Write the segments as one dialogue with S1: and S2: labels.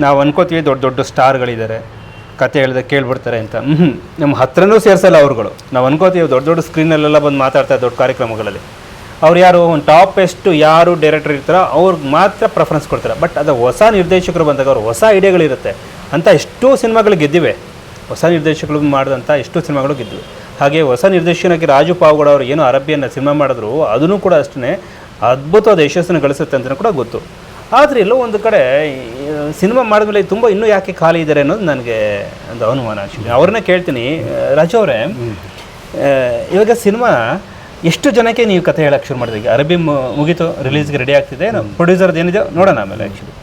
S1: ನಾವು ಅನ್ಕೋತೀವಿ ದೊಡ್ಡ ದೊಡ್ಡ ಸ್ಟಾರ್ಗಳಿದ್ದಾರೆ. ಕತೆ ಹೇಳಿದ ಕೇಳ್ಬಿಡ್ತಾರೆ ಅಂತ. ಹ್ಞೂ ನಮ್ಮ ಹತ್ರನೂ ಸೇರಿಸಲ್ಲ ಅವ್ರುಗಳು. ನಾವು ಅನ್ಕೋತೀವಿ ದೊಡ್ಡ ದೊಡ್ಡ ಸ್ಕ್ರೀನಲ್ಲೆಲ್ಲ ಬಂದು ಮಾತಾಡ್ತಾರೆ ದೊಡ್ಡ ಕಾರ್ಯಕ್ರಮಗಳಲ್ಲಿ. ಅವ್ರು ಯಾರು, ಒಂದು ಟಾಪ್ ಎಷ್ಟು ಯಾರು ಡೈರೆಕ್ಟರ್ ಇರ್ತಾರೋ ಅವ್ರಿಗೆ ಮಾತ್ರ ಪ್ರೆಫರೆನ್ಸ್ ಕೊಡ್ತಾರೆ. ಬಟ್ ಅದು ಹೊಸ ನಿರ್ದೇಶಕರು ಬಂದಾಗ ಅವ್ರು ಹೊಸ ಐಡಿಯಾಗಳಿರುತ್ತೆ ಅಂತ ಎಷ್ಟೋ ಸಿನಿಮಾಗಳು ಗೆದ್ದಿವೆ. ಹೊಸ ನಿರ್ದೇಶಕರು ಮಾಡಿದಂಥ ಎಷ್ಟೋ ಸಿನಿಮಾಗಳು ಗೆದ್ದಿವೆ. ಹಾಗೆ ಹೊಸ ನಿರ್ದೇಶನಕ್ಕೆ ರಾಜು ಪಾವಗಡ ಅವರು ಏನು ಅರಬ್ಬಿಯನ್ನು ಸಿನಿಮಾ ಮಾಡಿದ್ರು, ಅದನ್ನು ಕೂಡ ಅಷ್ಟೇ ಅದ್ಭುತವಾದ ಯಶಸ್ಸನ್ನು ಗಳಿಸುತ್ತೆ ಅಂತಲೂ ಕೂಡ ಗೊತ್ತು. ಆದರೆ ಎಲ್ಲೋ ಒಂದು ಕಡೆ ಸಿನಿಮಾ ಮಾಡಿದ್ಮೇಲೆ ತುಂಬ ಇನ್ನೂ ಯಾಕೆ ಖಾಲಿ ಇದ್ದಾರೆ ಅನ್ನೋದು ನನಗೆ ಒಂದು ಅನುಮಾನ ಆ್ಯಕ್ಚುಲಿ ಅವ್ರನ್ನೇ ಕೇಳ್ತೀನಿ. ರಾಜ ಅವರೇ ಇವಾಗ ಸಿನಿಮಾ ಎಷ್ಟು ಜನಕ್ಕೆ ನೀವು ಕಥೆ ಹೇಳಕ್ಕೆ ಶುರು ಮಾಡಿದ್ರಿ? ಈಗ ಅರಬಿ ಮುಗೀತು ರಿಲೀಸ್ಗೆ ರೆಡಿ ಆಗ್ತಿದೆ. ಪ್ರೊಡ್ಯೂಸರ್ದು ಏನಿದೆ ನೋಡೋಣ ಆಮೇಲೆ ಆ್ಯಕ್ಚುಲಿ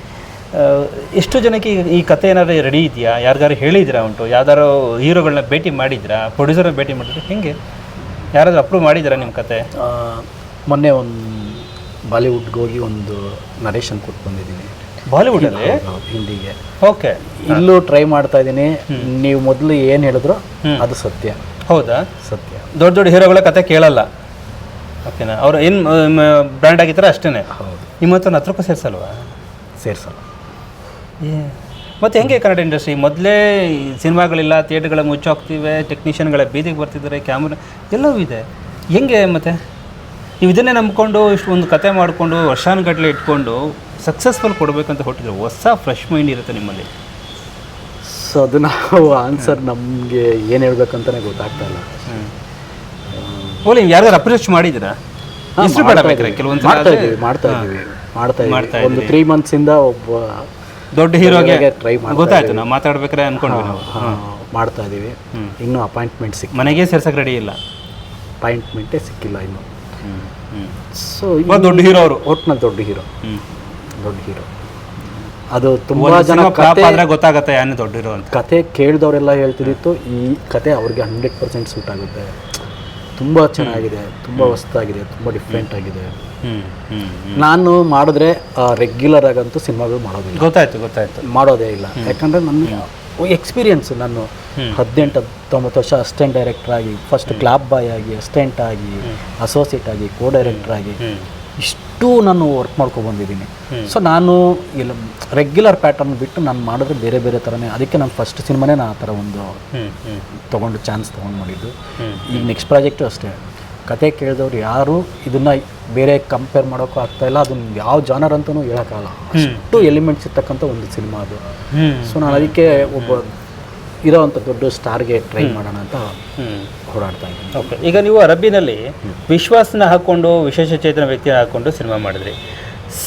S1: ಎಷ್ಟು ಜನಕ್ಕೆ ಈಗ ಈ ಕತೆ ಏನಾದ್ರು ರೆಡಿ ಇದೆಯಾ? ಯಾರಿಗಾರು ಹೇಳಿದ್ರಾ ಉಂಟು? ಯಾವ್ದಾರು ಹೀರೋಗಳನ್ನ ಭೇಟಿ ಮಾಡಿದ್ರಾ? ಪ್ರೊಡ್ಯೂಸರ್ನ ಭೇಟಿ ಮಾಡಿದ್ರೆ? ಹೆಂಗೆ? ಯಾರಾದರೂ ಅಪ್ರೂವ್ ಮಾಡಿದ್ದೀರಾ ನಿಮ್ಮ ಕತೆ
S2: ಮೊನ್ನೆ ಒಂದು ಬಾಲಿವುಡ್ಗೆ ಹೋಗಿ ಒಂದು ನರೇಶನ್ ಕೊಟ್ಟು ಬಂದಿದ್ದೀನಿ.
S1: ಬಾಲಿವುಡ್
S2: ಅಲ್ಲಿ? ಹಿಂದಿಗೆ.
S1: ಓಕೆ.
S2: ಇಲ್ಲೂ ಟ್ರೈ ಮಾಡ್ತಾ ಇದ್ದೀನಿ. ನೀವು ಮೊದಲು ಏನು ಹೇಳಿದ್ರು ಅದು ಸತ್ಯ.
S1: ಹೌದಾ?
S2: ಸತ್ಯ.
S1: ದೊಡ್ಡ ದೊಡ್ಡ ಹೀರೋಗಳ ಕತೆ ಕೇಳಲ್ಲ. ಓಕೆನಾ? ಅವ್ರು ಏನು ಬ್ರ್ಯಾಂಡ್ ಆಗಿದ್ದಾರೆ ಅಷ್ಟೇ
S2: ಹೌದು.
S1: ನಿಮ್ಮ ಹತ್ರ ಹತ್ರಕ್ಕೆ ಸೇರ್ಸಲ್ವಾ? ಸೇರಿಸಲ್ವಾ
S2: ಸೇರ್ಸಲ್ಲ.
S1: ಏ ಮತ್ತೆ ಹೆಂಗೆ ಕನ್ನಡ ಇಂಡಸ್ಟ್ರಿ? ಮೊದಲೇ ಸಿನಿಮಾಗಳಿಲ್ಲ ಥಿಯೇಟ್ರ್ಗಳ ಮುಚ್ಚೋಗ್ತಿವೆ ಟೆಕ್ನಿಷಿಯನ್ಗಳ ಬೀದಿಗೆ ಬರ್ತಿದ್ದಾರೆ ಕ್ಯಾಮ್ರಾ ಎಲ್ಲವೂ ಇದೆ. ಹೆಂಗೆ ಮತ್ತೆ? ನೀವು ಇದನ್ನೇ ನಂಬ್ಕೊಂಡು ಇಷ್ಟು ಒಂದು ಕತೆ ಮಾಡಿಕೊಂಡು ವರ್ಷಾನುಗಟ್ಟಲೆ ಇಟ್ಕೊಂಡು ಸಕ್ಸಸ್ಫುಲ್ ಕೊಡಬೇಕಂತ ಹೊಟ್ಟಿದ್ರೆ ಹೊಸ ಫ್ರೆಶ್ ಮೈಂಡ್ ಇರುತ್ತೆ ನಿಮ್ಮಲ್ಲಿ.
S2: ಸೊ ಅದು ನಾವು ಆನ್ಸರ್ ನಮಗೆ ಏನು ಹೇಳ್ಬೇಕಂತಲೇ ಗೊತ್ತಾಗ್ತಾ ಇಲ್ಲ.
S1: ಓಲಿ ಯಾರ್ಯಾರು ಅಪ್ರೋಚ್ ಮಾಡಿದ್ದೀರಾ? ಹೆಸರು ಬೇಡ
S2: ಮಾಡ್ತಾ.
S1: ಕೆಲವೊಂದು
S2: ಮಾಡ್ತಾ ಇದ್ದೀವಿ ಮಾಡ್ತಾ ಇದ್ದೀವಿ ಮಾಡ್ತಾ
S1: ಮಾಡ್ತಾ
S2: ಇದ್ದೀವಿ ಒಂದು ತ್ರೀ ಮಂತ್ಸಿಂದ ಒಬ್ಬ
S1: ದೊಡ್ಡ ಹೀರೋಗೆ
S2: ಟ್ರೈ
S1: ಗೊತ್ತಾಯ್ತು ನಾವು ಮಾತಾಡ್ಬೇಕಾದ್ರೆ ಅನ್ಕೊಂಡ್ವಿ ನಾವು.
S2: ಮಾಡ್ತಾ ಇದ್ದೀವಿ. ಇನ್ನೂ ಅಪಾಯಿಂಟ್ಮೆಂಟ್ ಸಿಕ್
S1: ಮನೆಗೆ ಸೇರ್ಸಕ್ಕೆ ರೆಡಿ ಇಲ್ಲ.
S2: ಅಪಾಯಿಂಟ್ಮೆಂಟೇ ಸಿಕ್ಕಿಲ್ಲ ಇನ್ನು. ಸೊ
S1: ದೊಡ್ಡ ಹೀರೋ ಅವರು.
S2: ಒಟ್ನಲ್ಲಿ ದೊಡ್ಡ ಹೀರೋ. ದೊಡ್ಡ ಹೀರೋ. ಅದು ತುಂಬಾ ಜನ ಕತೆ
S1: ಗೊತ್ತಾಗತ್ತೆ ಯಾನೇ ದೊಡ್ಡ ಹೀರೋ ಅಂತ.
S2: ಕತೆ ಕೇಳಿದವರೆಲ್ಲ ಹೇಳ್ತಿದ್ದಿತ್ತು ಈ ಕತೆ ಅವ್ರಿಗೆ ಹಂಡ್ರೆಡ್ ಪರ್ಸೆಂಟ್ ಸೂಟ್ ಆಗುತ್ತೆ. ತುಂಬ ಚೆನ್ನಾಗಿದೆ ತುಂಬ ಹೊಸ್ತಾಗಿದೆ ತುಂಬ ಡಿಫ್ರೆಂಟ್ ಆಗಿದೆ. ನಾನು ಮಾಡಿದ್ರೆ ರೆಗ್ಯುಲರ್ ಆಗಂತೂ ಸಿನಿಮಾಗಳು ಮಾಡೋದಿಲ್ಲ.
S1: ಗೊತ್ತಾಯ್ತು ಗೊತ್ತಾಯ್ತು.
S2: ಮಾಡೋದೇ ಇಲ್ಲ. ಯಾಕಂದರೆ ನನ್ನ ಎಕ್ಸ್ಪೀರಿಯನ್ಸ್ ನಾನು ಹದಿನೆಂಟು ಹತ್ತೊಂಬತ್ತು ವರ್ಷ ಅಸಿಸ್ಟೆಂಟ್ ಡೈರೆಕ್ಟರ್ ಆಗಿ ಫಸ್ಟ್ ಕ್ಲಾಬ್ ಬಾಯ್ ಆಗಿ ಅಸಿಸ್ಟೆಂಟ್ ಆಗಿ ಅಸೋಸಿಯೇಟ್ ಆಗಿ ಕೋ ಡೈರೆಕ್ಟರ್ ಆಗಿ ಇಷ್ಟು ನಾನು ವರ್ಕ್ ಮಾಡ್ಕೊಂಡು ಬಂದಿದ್ದೀನಿ. ಸೊ ನಾನು ಇಲ್ಲ ರೆಗ್ಯುಲರ್ ಪ್ಯಾಟರ್ನ್ ಬಿಟ್ಟು ನಾನು ಮಾಡಿದ್ರೆ ಬೇರೆ ಬೇರೆ ಥರನೇ ಅದಕ್ಕೆ ನಾನು ಫಸ್ಟ್ ಸಿನಿಮಾನೇ ನಾನು ಆ ಥರ ಒಂದು ತೊಗೊಂಡು ಚಾನ್ಸ್ ತೊಗೊಂಡು ಮಾಡಿದ್ದು. ಈಗ ನೆಕ್ಸ್ಟ್ ಪ್ರಾಜೆಕ್ಟು ಅಷ್ಟೇ. ಕತೆ ಕೇಳಿದವ್ರು ಯಾರು? ಇದನ್ನು ಬೇರೆ ಕಂಪೇರ್ ಮಾಡೋಕ್ಕೂ ಆಗ್ತಾ ಇಲ್ಲ. ಅದನ್ನ ಯಾವ ಜಾನರ್ ಅಂತಲೂ ಹೇಳೋಕ್ಕಾಗಲ್ಲ. ಅಷ್ಟು ಎಲಿಮೆಂಟ್ಸ್ ಇರ್ತಕ್ಕಂಥ ಒಂದು ಸಿನಿಮಾ ಅದು. ಸೊ ನಾನು ಅದಕ್ಕೆ ಒಬ್ಬ ಇರೋವಂಥ ದೊಡ್ಡ ಸ್ಟಾರ್ಗೆ ಟ್ರೈ ಮಾಡೋಣ ಅಂತ ಹೋರಾಡ್ತಾ ಇದ್ದೀನಿ.
S1: ಓಕೆ ಈಗ ನೀವು ಅರಬ್ಬಿನಲ್ಲಿ ವಿಶ್ವಾಸನ ಹಾಕ್ಕೊಂಡು ವಿಶೇಷ ಚೇತನ ವ್ಯಕ್ತಿನ ಹಾಕ್ಕೊಂಡು ಸಿನಿಮಾ ಮಾಡಿದ್ರಿ.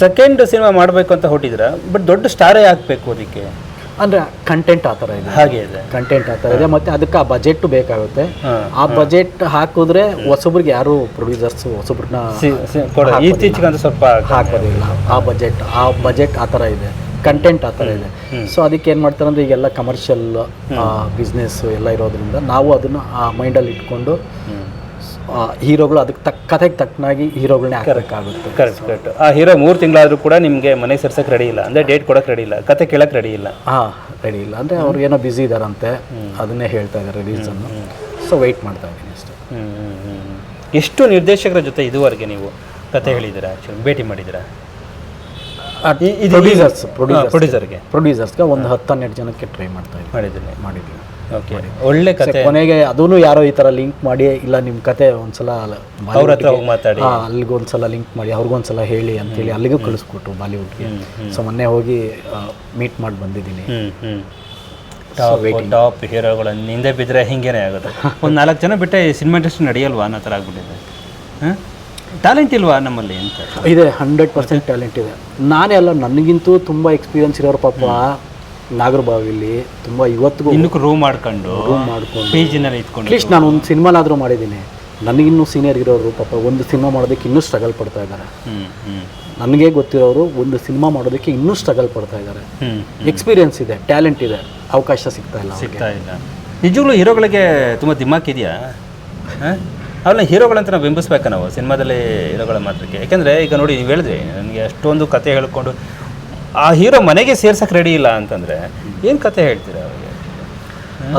S1: ಸೆಕೆಂಡ್ ಸಿನಿಮಾ ಮಾಡಬೇಕು ಅಂತ ಹೊಟ್ಟಿದ್ರ ಬಟ್ ದೊಡ್ಡ ಸ್ಟಾರೇ ಹಾಕಬೇಕು ಅದಕ್ಕೆ.
S2: ಅಂದರೆ ಕಂಟೆಂಟ್ ಆ ಥರ ಇದೆ.
S1: ಹಾಗೆ ಇದೆ.
S2: ಕಂಟೆಂಟ್ ಆ ಥರ ಇದೆ. ಮತ್ತೆ ಅದಕ್ಕೆ ಆ ಬಜೆಟ್ ಬೇಕಾಗುತ್ತೆ. ಆ ಬಜೆಟ್ ಹಾಕಿದ್ರೆ ಹೊಸಬ್ರಿಗೆ ಯಾರು ಪ್ರೊಡ್ಯೂಸರ್ಸ್ ಹೊಸಬ್ರನ್ನ
S1: ಇತ್ತೀಚೆಗೆ ಸ್ವಲ್ಪ
S2: ಹಾಕೋದಿಲ್ಲ. ಆ ಬಜೆಟ್ ಆ ಬಜೆಟ್ ಆ ಥರ ಇದೆ. ಕಂಟೆಂಟ್ ಆ ಥರ ಇದೆ. ಸೊ ಅದಕ್ಕೆ ಏನು ಮಾಡ್ತಾರೆ ಅಂದರೆ ಈಗೆಲ್ಲ ಕಮರ್ಷಿಯಲ್ ಬಿಸ್ನೆಸ್ ಎಲ್ಲ ಇರೋದ್ರಿಂದ ನಾವು ಅದನ್ನು ಆ ಮೈಂಡಲ್ಲಿ ಇಟ್ಕೊಂಡು ಹೀರೋಗಳು ಅದಕ್ಕೆ ತಕ್ಕ ಕಥೆಗೆ ತಕ್ಕನಾಗಿ ಹೀರೋಗಳನ್ನ ಹಾಕಬೇಕಾಗುತ್ತೆ
S1: ಕರೆಕ್ಟ್ ಕರೆಕ್ಟ್ ಆ ಹೀರೋ ಮೂರು ತಿಂಗಳಾದರೂ ಕೂಡ ನಿಮಗೆ ಮನೆ ಸೇರ್ಸಕ್ಕೆ ರೆಡಿ ಇಲ್ಲ. ಅಂದರೆ ಡೇಟ್ ಕೊಡಕ್ಕೆ ರೆಡಿ ಇಲ್ಲ. ಕತೆ ಕೇಳಕ್ಕೆ ರೆಡಿ ಇಲ್ಲ.
S2: ಹಾಂ ರೆಡಿ ಇಲ್ಲ. ಅಂದರೆ ಅವ್ರು ಏನೋ ಬ್ಯುಸಿ ಇದ್ದಾರಂತೆ ಅದನ್ನೇ ಹೇಳ್ತಾ ಇದ್ದಾರೆ ರೀಸನ್ನು ಸೊ ವೆಯ್ಟ್ ಮಾಡ್ತಾ ಇದ್ದೀನಿ ಅಷ್ಟೇ.
S1: ಎಷ್ಟು ನಿರ್ದೇಶಕರ ಜೊತೆ ಇದುವರೆಗೆ ನೀವು ಕತೆ ಹೇಳಿದ್ದೀರಾ? ಆ್ಯಕ್ಚುಲಿ ಭೇಟಿ ಮಾಡಿದ್ದೀರಾ?
S2: ಪ್ರೊಡ್ಯೂಸರ್ಸ್
S1: ಪ್ರೊಡ್ಯೂಸರ್ಗೆ
S2: ಪ್ರೊಡ್ಯೂಸರ್ಸ್ಗೆ ಒಂದು ಹತ್ತು ಹನ್ನೆರಡು ಜನಕ್ಕೆ ಟ್ರೈ ಮಾಡ್ತಾ ಇದ್ದೀನಿ.
S1: ಮಾಡಿದ್ದೀನಿ.
S2: ಮಾಡಿದ್ವಿ
S1: ಓಕೆ ಒಳ್ಳೆ ಕತೆ.
S2: ಕೊನೆಗೆ ಅದೂ ಯಾರೋ ಈ ಥರ ಲಿಂಕ್ ಮಾಡಿ ಇಲ್ಲ ನಿಮ್ಮ ಕತೆ ಒಂದ್ಸಲ
S1: ಅವ್ರ ಹತ್ರ ಮಾತಾಡಿ.
S2: ಹಾಂ ಅಲ್ಲಿಗೊಂದ್ಸಲ ಲಿಂಕ್ ಮಾಡಿ ಅವ್ರಿಗೊಂದ್ಸಲ ಹೇಳಿ ಅಂತೇಳಿ ಅಲ್ಲಿಗೂ ಕಳಿಸ್ಕೊಟ್ರು ಬಾಲಿವುಡ್ಗೆ. ಸೊ ಮೊನ್ನೆ ಹೋಗಿ ಮೀಟ್ ಮಾಡಿ ಬಂದಿದ್ದೀನಿ.
S1: ಟಾಪ್ ಟಾಪ್ ಹೀರೋಗಳು ಹಿಂದೆ ಬಿದ್ದರೆ ಹಿಂಗೇನೆ ಆಗುತ್ತೆ. ಒಂದು ನಾಲ್ಕು ಜನ ಬಿಟ್ಟೆ ಸಿನಿಮಾ ಇಂಡಸ್ಟ್ರಿ ನಡೆಯಲ್ವಾ ಅನ್ನೋ ಥರ ಆಗ್ಬಿಟ್ಟಿದೆ. ಹಾಂ? ಟ್ಯಾಲೆಂಟ್ ಇಲ್ವಾ ನಮ್ಮಲ್ಲಿ ಅಂತ.
S2: ಇದೆ ಹಂಡ್ರೆಡ್ ಪರ್ಸೆಂಟ್ ಟ್ಯಾಲೆಂಟ್ ಇದೆ. ನಾನೇ ಅಲ್ಲ ನನಗಿಂತೂ ತುಂಬ ಎಕ್ಸ್ಪೀರಿಯನ್ಸ್ ಇರೋರು ಪಾಪ ನಾಗರಬಾವಿಲಿ ತುಂಬ ಇವತ್ತಿಗೂ
S1: ಇನ್ನೂ ರೂಮ್ ಮಾಡ್ಕೊಂಡು
S2: ರೂಮ್ ಮಾಡ್ಕೊಂಡು
S1: ಪೇಜಿನಲ್ಲಿ ಇಟ್ಕೊಂಡು
S2: ಅಟ್ಲೀಸ್ಟ್ ನಾನು ಒಂದು ಸಿನಿಮಾಲಾದರೂ ಮಾಡಿದ್ದೀನಿ. ನನಗಿನ್ನೂ ಸೀನಿಯರ್ ಇರೋರು ಪಾಪ ಒಂದು ಸಿನಿಮಾ ಮಾಡೋದಕ್ಕೆ ಇನ್ನೂ ಸ್ಟ್ರಗಲ್ ಪಡ್ತಾ ಇದ್ದಾರೆ.
S1: ಹ್ಮ್ ಹ್ಮ್.
S2: ನನಗೆ ಗೊತ್ತಿರೋರು ಒಂದು ಸಿನಿಮಾ ಮಾಡೋದಕ್ಕೆ ಇನ್ನೂ ಸ್ಟ್ರಗಲ್ ಪಡ್ತಾ ಇದ್ದಾರೆ.
S1: ಹ್ಮ್
S2: ಎಕ್ಸ್ಪೀರಿಯನ್ಸ್ ಇದೆ ಟ್ಯಾಲೆಂಟ್ ಇದೆ ಅವಕಾಶ ಸಿಗ್ತಾ ಇಲ್ಲ
S1: ಸಿಗ್ತಾ ಇಲ್ಲ. ನಿಜವಾಗ್ಲೂ ಹೀರೋಗಳಿಗೆ ತುಂಬ ದಿಮಾಕ್ ಇದೆಯಾ? ಅವನ್ನ ಹೀರೋಗಳಂತ ನಾವು ಬಿಂಬಿಸ್ಬೇಕಾ ನಾವು ಸಿನಿಮಾದಲ್ಲಿ ಹೀರೋಗಳ ಮಾತ್ರಕ್ಕೆ. ಯಾಕೆಂದರೆ ಈಗ ನೋಡಿ ನೀವು ಹೇಳಿದ್ರಿ ನನಗೆ ಅಷ್ಟೊಂದು ಕತೆ ಹೇಳ್ಕೊಂಡು ಆ ಹೀರೋ ಮನೆಗೆ ಸೇರ್ಸಕ್ಕೆ ರೆಡಿ ಇಲ್ಲ ಅಂತಂದರೆ ಏನು ಕತೆ ಹೇಳ್ತೀರಾ ಅವ್ರಿಗೆ?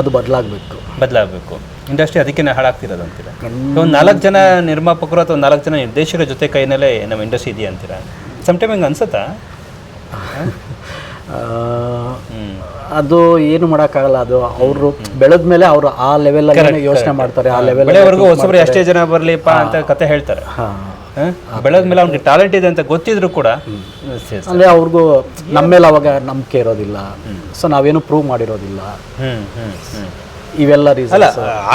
S2: ಅದು ಬದಲಾಗಬೇಕು.
S1: ಬದಲಾಗಬೇಕು. ಇಂಡಸ್ಟ್ರಿ ಅದಕ್ಕೆ ಹಾಳಾಗ್ತಿರೋದು ಅಂತೀರಾ? ಒಂದು ನಾಲ್ಕು ಜನ ನಿರ್ಮಾಪಕರು ಅಥವಾ ನಾಲ್ಕು ಜನ ನಿರ್ದೇಶಕರ ಜೊತೆ ಕೈನಲ್ಲೇ ನಮ್ಮ ಇಂಡಸ್ಟ್ರಿ ಇದೆಯಾ ಅಂತೀರಾ? ಸಮ್ಟೈಮ್ ಹಿಂಗೆ ಅನ್ಸುತ್ತಾ?
S2: ಅದು ಏನು ಮಾಡೋಕ್ಕಾಗಲ್ಲ ಅದು ಅವರು ಬೆಳೆದ ಮೇಲೆ ಅವರು ಆ ಲೆವೆಲ್ ಯೋಚನೆ ಮಾಡ್ತಾರೆ ಆ ಲೆವೆಲ್
S1: ಹೊಸಬ್ರು ಎಷ್ಟೇ ಜನ ಬರಲಿಪ್ಪ ಅಂತ ಕತೆ ಹೇಳ್ತಾರೆ. ಬೆಳೆದ ಮೇಲೆ ಅವ್ನಿಗೆ ಟ್ಯಾಲೆಂಟ್ ಇದೆ ಅಂತ ಗೊತ್ತಿದ್ರು ಕೂಡ
S2: ಅಂದರೆ ಅವ್ರಿಗೂ ನಮ್ಮ ಮೇಲೆ ಅವಾಗ ನಂಬಿಕೆ ಇರೋದಿಲ್ಲ. ಸೊ ನಾವೇನು ಪ್ರೂವ್ ಮಾಡಿರೋದಿಲ್ಲ. ಇವೆಲ್ಲ ರೀಸನ್
S1: ಅಲ್ಲ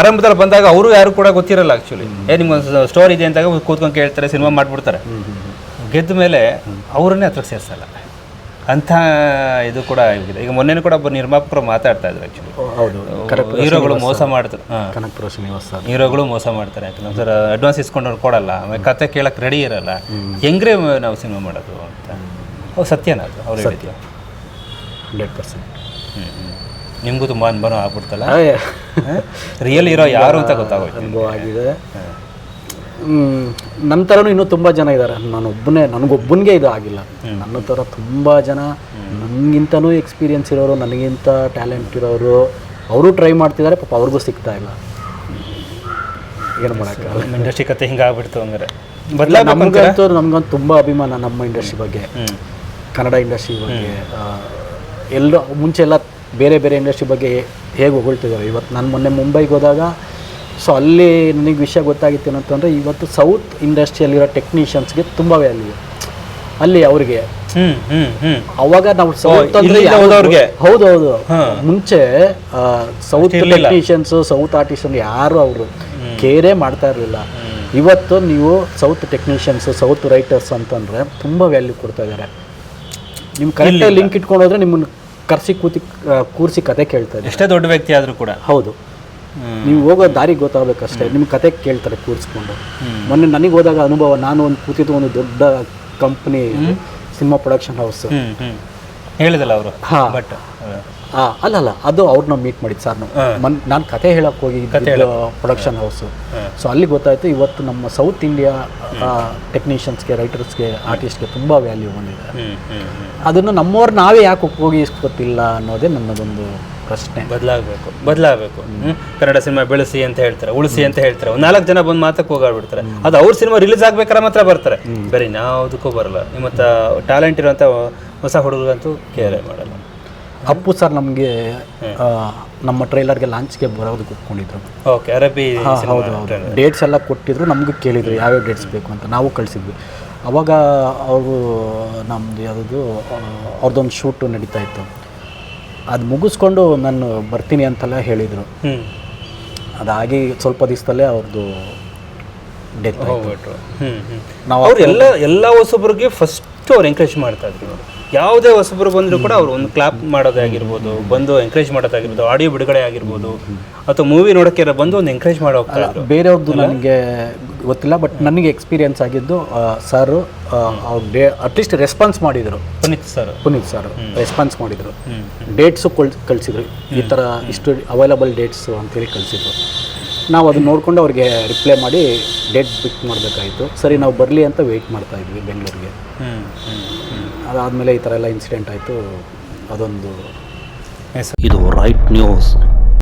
S1: ಆರಂಭದಲ್ಲಿ ಬಂದಾಗ ಅವರು ಯಾರು ಕೂಡ ಗೊತ್ತಿರಲ್ಲ ಆಕ್ಚುಲಿ ಏ ನಿಮ್ಗೆ ಸ್ಟೋರಿ ಇದೆ ಅಂತ ಕೂತ್ಕೊಂಡು ಕೇಳ್ತಾರೆ ಸಿನಿಮಾ ಮಾಡಿಬಿಡ್ತಾರೆ. ಗೆದ್ದ ಮೇಲೆ ಅವ್ರನ್ನೇ ಹತ್ರ ಸೇರ್ಸಲ್ಲ. ಅಂಥ ಇದು ಕೂಡ ಆಗಿದೆ. ಈಗ ಮೊನ್ನೆ ಕೂಡ ಒಬ್ಬ ನಿರ್ಮಾಪಕರು ಮಾತಾಡ್ತಾ ಇದ್ರು ಆ್ಯಕ್ಚುಲಿ
S2: ಹೌದು.
S1: ಹೀರೋಗಳು ಮೋಸ ಮಾಡ್ತಾರೆ
S2: ಕನಕಪುರ ಶ್ರೀನಿವಾಸ್
S1: ಹೀರೋಗಳು ಮೋಸ ಮಾಡ್ತಾರೆ. ಯಾಕಂದ್ರೆ ಸರ್ ಅಡ್ವಾನ್ಸ್ ಇಸ್ಕೊಂಡವ್ರು ಕೊಡಲ್ಲ. ಆಮೇಲೆ ಕತೆ ಕೇಳಕ್ಕೆ ರೆಡಿ ಇರಲ್ಲ. ಹೆಂಗ್ರೆ ನಾವು ಸಿನಿಮಾ ಮಾಡೋದು ಅಂತ. ಅವು ಸತ್ಯನ ಅದು ಅವ್ರು ಹೇಳಿದ್ಯಾ
S2: ಹಂಡ್ರೆಡ್ ಪರ್ಸೆಂಟ್.
S1: ಹ್ಞೂ ನಿಮಗೂ ತುಂಬ ಅನುಭವ ಆಗ್ಬಿಡ್ತಲ್ಲ? ರಿಯಲ್ ಇರೋ ಯಾರು ಅಂತ ಗೊತ್ತಾಗೋಯ್ತು
S2: ಅನುಭವ ಆಗಿದೆ. ನನ್ನ ಥರನೂ ಇನ್ನೂ ತುಂಬ ಜನ ಇದ್ದಾರೆ ನಾನೊಬ್ಬನೇ ನನಗೊಬ್ಬನಿಗೆ ಇದು ಆಗಿಲ್ಲ. ನನ್ನ ಥರ ತುಂಬ ಜನ ನನಗಿಂತನೂ ಎಕ್ಸ್ಪೀರಿಯನ್ಸ್ ಇರೋರು ನನಗಿಂತ ಟ್ಯಾಲೆಂಟ್ ಇರೋರು ಅವರು ಟ್ರೈ ಮಾಡ್ತಿದ್ದಾರೆ ಪಾಪ ಅವ್ರಿಗೂ ಸಿಗ್ತಾ ಇಲ್ಲ. ಏನು ಮಾಡೋಕ್ಕಾಗಲ್ಲ
S1: ಇಂಡಸ್ಟ್ರಿ ಕತೆ ಹಿಂಗಾಗ್ಬಿಡ್ತು ಅಂದರೆ ಬದಲಾಗಬೇಕು
S2: ನಮಗಂತೂ ನಮ್ಗಂತೂ ತುಂಬ ಅಭಿಮಾನ ನಮ್ಮ ಇಂಡಸ್ಟ್ರಿ ಬಗ್ಗೆ. ಕನ್ನಡ ಇಂಡಸ್ಟ್ರಿ ಬಗ್ಗೆ. ಎಲ್ಲ ಎಲ್ಲೋ ಮುಂಚೆ ಎಲ್ಲ ಬೇರೆ ಬೇರೆ ಇಂಡಸ್ಟ್ರಿ ಬಗ್ಗೆ ಹೇಗೆ ಹೊಗಳ್ತಿದ್ದಾರೆ ಇವತ್ತು ನಾನು ಮೊನ್ನೆ ಮುಂಬೈಗೆ ಹೋದಾಗ ಸೊ ಅಲ್ಲಿ ನನಗೆ ವಿಷಯ ಗೊತ್ತಾಗಿತ್ತು ಏನಂತಂದರೆ ಇವತ್ತು ಸೌತ್ ಇಂಡಸ್ಟ್ರಿಯಲ್ಲಿರೋ ಟೆಕ್ನಿಷಿಯನ್ಸ್ಗೆ ತುಂಬ ವ್ಯಾಲ್ಯೂ ಅಲ್ಲಿ. ಅವ್ರಿಗೆ. ಅವಾಗ ನಾವು ಸೌತ್ ಅಂದ್ರೆ ಹೌದು ಹೌದು. ಮುಂಚೆ ಸೌತ್ ಟೆಕ್ನಿಷಿಯನ್ಸ್ ಸೌತ್ ಆರ್ಟಿಸ್ಟ್ ಯಾರು ಅವರು ಕೇರೆ ಮಾಡ್ತಾ ಇರಲಿಲ್ಲ. ಇವತ್ತು ನೀವು ಸೌತ್ ಟೆಕ್ನಿಷಿಯನ್ಸ್ ಸೌತ್ ರೈಟರ್ಸ್ ಅಂತಂದ್ರೆ ತುಂಬ ವ್ಯಾಲ್ಯೂ ಕೊಡ್ತಾ ಇದ್ದಾರೆ ನಿಮ್ಮ ಕರೆಕ್ಟಾಗಿ ಲಿಂಕ್ ಇಟ್ಕೊಂಡು ಹೋದ್ರೆ ನಿಮ್ಮನ್ನು ಕರ್ಸಿ ಕೂತಿ ಕೂರಿಸಿ ಕತೆ ಕೇಳ್ತಾ ಇದೆ
S1: ಎಷ್ಟೇ ದೊಡ್ಡ ವ್ಯಕ್ತಿ ಆದರೂ ಕೂಡ.
S2: ಹೌದು. ನೀವು ಹೋಗೋ ದಾರಿ ಗೊತ್ತಾಗಬೇಕಷ್ಟೇ. ನಿಮ್ಮ ಕತೆ ಕೇಳ್ತಾರೆ ಕೂರಿಸ್ಕೊಂಡು. ಮೊನ್ನೆ ನನಗೆ ಹೋದಾಗ ಅನುಭವ ನಾನು ಒಂದು ಕೂತಿದ್ದು ಒಂದು ದೊಡ್ಡ ಕಂಪ್ನಿ ಸಿನಿಮಾ ಪ್ರೊಡಕ್ಷನ್ ಹೌಸ್
S1: ಹೇಳಿದಲ್ಲ ಅವರು.
S2: ಹಾ.
S1: ಬಟ್
S2: ಆ, ಅಲ್ಲ ಅಲ್ಲ ಅದು ಅವ್ರನ್ನ ಮೀಟ್ ಮಾಡಿದ್ದು ಸರ್ ನಾವು ಮನ್ ನಾನು ಕತೆ ಹೇಳಕ್ಕೆ ಹೋಗಿ ಪ್ರೊಡಕ್ಷನ್ ಹೌಸು ಸೊ ಅಲ್ಲಿ ಗೊತ್ತಾಯ್ತು ಇವತ್ತು ನಮ್ಮ ಸೌತ್ ಇಂಡಿಯಾ ಟೆಕ್ನಿಷಿಯನ್ಸ್ಗೆ ರೈಟರ್ಸ್ಗೆ ಆರ್ಟಿಸ್ಟ್ಗೆ ತುಂಬ ವ್ಯಾಲ್ಯೂ ಬಂದಿದೆ. ಅದನ್ನು ನಮ್ಮವ್ರು ನಾವೇ ಯಾಕೆ ಉಪಯೋಗಿಸ್ಕೊತಿಲ್ಲ ಅನ್ನೋದೇ ನನ್ನದೊಂದು ಪ್ರಶ್ನೆ.
S1: ಬದಲಾಗಬೇಕು ಬದಲಾಗಬೇಕು. ಕನ್ನಡ ಸಿನಿಮಾ ಬೆಳೆಸಿ ಅಂತ ಹೇಳ್ತಾರೆ ಉಳಿಸಿ ಅಂತ ಹೇಳ್ತಾರೆ. ಒಂದು ನಾಲ್ಕು ಜನ ಬಂದು ಮಾತಕ್ಕೆ ಹೋಗಾಡ್ಬಿಡ್ತಾರೆ. ಅದು ಅವ್ರ ಸಿನಿಮಾ ರಿಲೀಸ್ ಆಗ್ಬೇಕಾದ್ರೆ ಮಾತ್ರ ಬರ್ತಾರೆ. ಬೇರೆ ಯಾವುದಕ್ಕೂ ಬರಲ್ಲ. ಮತ್ತು ಟ್ಯಾಲೆಂಟ್ ಇರೋಂಥ ಹೊಸ ಹುಡುಗರಂತೂ ಕೇರೆ ಮಾಡಲ್ಲ.
S2: ಅಪ್ಪು ಸರ್ ನಮಗೆ ನಮ್ಮ ಟ್ರೈಲರ್ಗೆ ಲಾಂಚ್ಗೆ ಬರೋದು ಕೂತ್ಕೊಂಡಿದ್ರು.
S1: ಓಕೆ
S2: ಹೌದು ಡೇಟ್ಸ್ ಎಲ್ಲ ಕೊಟ್ಟಿದ್ರು ನಮಗೂ ಕೇಳಿದ್ರು ಯಾವ್ಯಾವ ಡೇಟ್ಸ್ ಬೇಕು ಅಂತ. ನಾವು ಕಳಿಸಿದ್ವಿ. ಅವಾಗ ಅವರು ನಮ್ಮದು ಯಾವುದು ಅವ್ರದ್ದೊಂದು ಶೂಟು ನಡೀತಾ ಇತ್ತು. ಅದು ಮುಗಿಸ್ಕೊಂಡು ನಾನು ಬರ್ತೀನಿ ಅಂತೆಲ್ಲ ಹೇಳಿದರು. ಅದಾಗಿ ಸ್ವಲ್ಪ ದಿವಸದಲ್ಲೇ ಅವ್ರದ್ದು ಡೆತ್
S1: ಹೋಗ್ಬಿಟ್ರು
S2: ನಾವು
S1: ಅವ್ರು ಎಲ್ಲ ಎಲ್ಲ ಹೊಸಬ್ರಿಗೆ ಫಸ್ಟ್ ಅವ್ರು ಎಂಕರೇಜ್ ಮಾಡ್ತಾ ಇದ್ರು ಯಾವುದೇ ಹೊಸಬ್ರು ಬಂದರೂ ಕೂಡ ಅವರು ಒಂದು ಕ್ಲಾಪ್ ಮಾಡೋದೇ ಆಗಿರ್ಬೋದು ಬಂದು ಎಂಕರೇಜ್ ಮಾಡೋದಾಗಿರ್ಬೋದು ಆಡಿಯೋ ಬಿಡುಗಡೆ ಆಗಿರ್ಬೋದು ಅಥವಾ ಮೂವಿ ನೋಡೋಕ್ಕೆ ಬಂದು ಒಂದು ಎಂಕರೇಜ್ ಮಾಡೋ
S2: ಬೇರೆಯವ್ರದ್ದು ನನಗೆ ಗೊತ್ತಿಲ್ಲ ಬಟ್ ನನಗೆ ಎಕ್ಸ್ಪೀರಿಯನ್ಸ್ ಆಗಿದ್ದು ಸಾರು ಅವ್ರು ಡೇ ಅಟ್ಲೀಸ್ಟ್ ರೆಸ್ಪಾನ್ಸ್ ಮಾಡಿದರು.
S1: Puneeth sir.
S2: Puneeth sir response ಮಾಡಿದರು. ಡೇಟ್ಸು ಕೊಳ್ ಕಳಿಸಿದ್ರು. ಈ ಥರ ಇಷ್ಟು ಅವೈಲಬಲ್ ಡೇಟ್ಸು ಅಂತೇಳಿ ಕಳಿಸಿದ್ರು. ನಾವು ಅದನ್ನ ನೋಡ್ಕೊಂಡು ಅವ್ರಿಗೆ ರಿಪ್ಲೈ ಮಾಡಿ ಡೇಟ್ ಫಿಕ್ಸ್ ಮಾಡಬೇಕಾಯಿತು. ಸರಿ ನಾವು ಬರಲಿ ಅಂತ ವೆಯ್ಟ್ ಮಾಡ್ತಾ ಇದ್ವಿ ಬೆಂಗಳೂರಿಗೆ. ಅದಾದಮೇಲೆ ಈ ಥರ ಎಲ್ಲ ಇನ್ಸಿಡೆಂಟ್ ಆಯಿತು. ಅದೊಂದು
S3: ಇದು ರೈಟ್ ನ್ಯೂಸ್